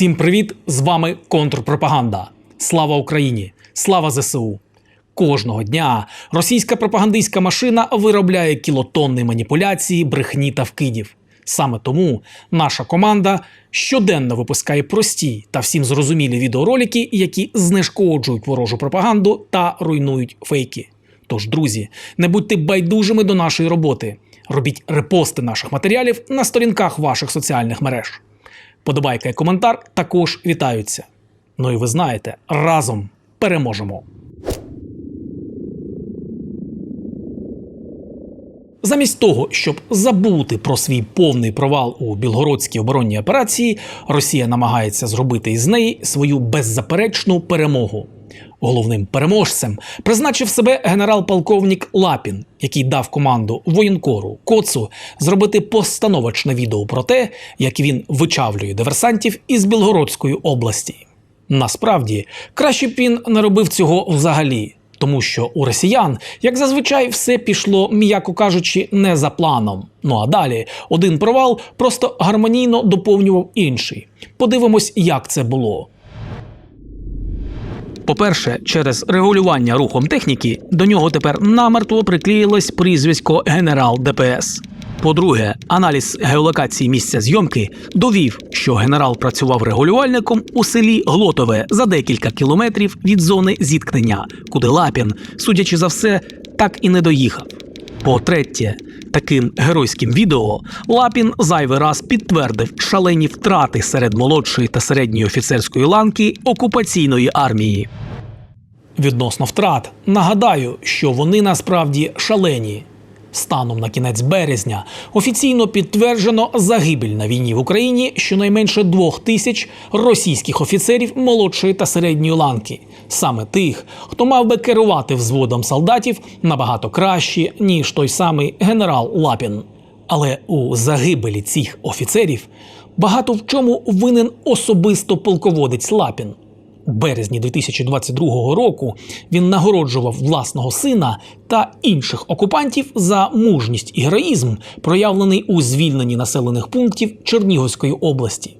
Всім привіт! З вами контрпропаганда. Слава Україні! Слава ЗСУ! Кожного дня російська пропагандистська машина виробляє кілотонни маніпуляції, брехні та вкидів. Саме тому наша команда щоденно випускає прості та всім зрозумілі відеоролики, які знешкоджують ворожу пропаганду та руйнують фейки. Тож, друзі, не будьте байдужими до нашої роботи. Робіть репости наших матеріалів на сторінках ваших соціальних мереж. Подобайка і коментар також вітаються. Ну і ви знаєте, разом переможемо. Замість того, щоб забути про свій повний провал у білгородській оборонній операції, Росія намагається зробити із неї свою беззаперечну перемогу. Головним переможцем призначив себе генерал-полковник Лапін, який дав команду воєнкору Коцу зробити постановочне відео про те, як він вичавлює диверсантів із Білгородської області. Насправді, краще б він не робив цього взагалі, тому що у росіян, як зазвичай, все пішло, м'яко кажучи, не за планом. Ну а далі один провал просто гармонійно доповнював інший. Подивимось, як це було. По-перше, через регулювання рухом техніки до нього тепер намертво приклеїлось прізвисько генерал ДПС. По-друге, аналіз геолокації місця зйомки довів, що генерал працював регулювальником у селі Глотове за декілька кілометрів від зони зіткнення, куди Лапін, судячи за все, так і не доїхав. По-третє, таким геройським відео Лапін зайвий раз підтвердив шалені втрати серед молодшої та середньої офіцерської ланки окупаційної армії. Відносно втрат, нагадаю, що вони насправді шалені. Станом на кінець березня офіційно підтверджено загибель на війні в Україні щонайменше двох тисяч російських офіцерів молодшої та середньої ланки, саме тих, хто мав би керувати взводом солдатів набагато краще, ніж той самий генерал Лапін. Але у загибелі цих офіцерів багато в чому винен особисто полководець Лапін. Березні 2022 року він нагороджував власного сина та інших окупантів за мужність і героїзм, проявлений у звільненні населених пунктів Чернігівської області.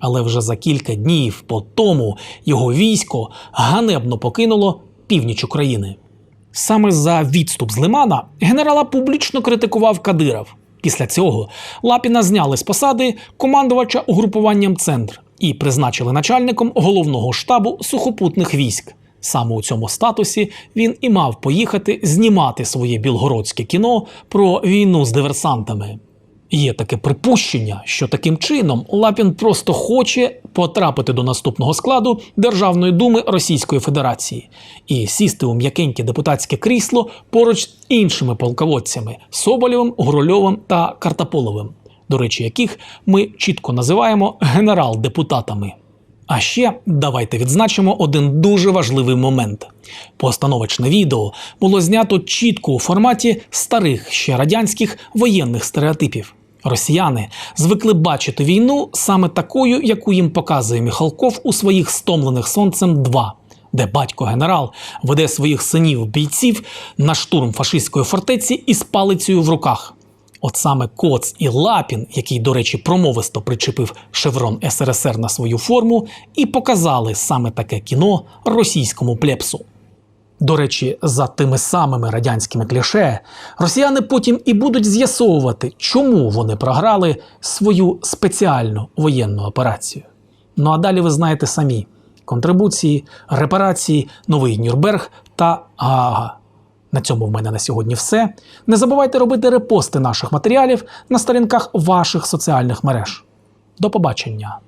Але вже за кілька днів по тому його військо ганебно покинуло північ України. Саме за відступ з Лимана генерала публічно критикував Кадиров. Після цього Лапіна зняли з посади командувача угрупуванням Центр і призначили начальником головного штабу сухопутних військ. Саме у цьому статусі він і мав поїхати знімати своє білгородське кіно про війну з диверсантами. Є таке припущення, що таким чином Лапін просто хоче потрапити до наступного складу Державної думи Російської Федерації і сісти у м'якеньке депутатське крісло поруч з іншими полководцями Соболєвим, Гурольовим та Картаполовим, до речі, яких ми чітко називаємо генерал-депутатами. А ще давайте відзначимо один дуже важливий момент. Постановочне відео було знято чітко у форматі старих ще радянських воєнних стереотипів. Росіяни звикли бачити війну саме такою, яку їм показує Міхалков у своїх стомлених сонцем 2 де батько генерал веде своїх синів бійців на штурм фашистської фортеці із палицею в руках. От саме Коц і Лапін, який, до речі, промовисто причепив шеврон СРСР на свою форму, і показали саме таке кіно російському плепсу. До речі, за тими самими радянськими кліше, росіяни потім і будуть з'ясовувати, чому вони програли свою спеціальну воєнну операцію. Ну а далі ви знаєте самі: контрибуції, репарації, новий Нюрнберг та Гаага. На цьому в мене на сьогодні все. Не забувайте робити репости наших матеріалів на сторінках ваших соціальних мереж. До побачення!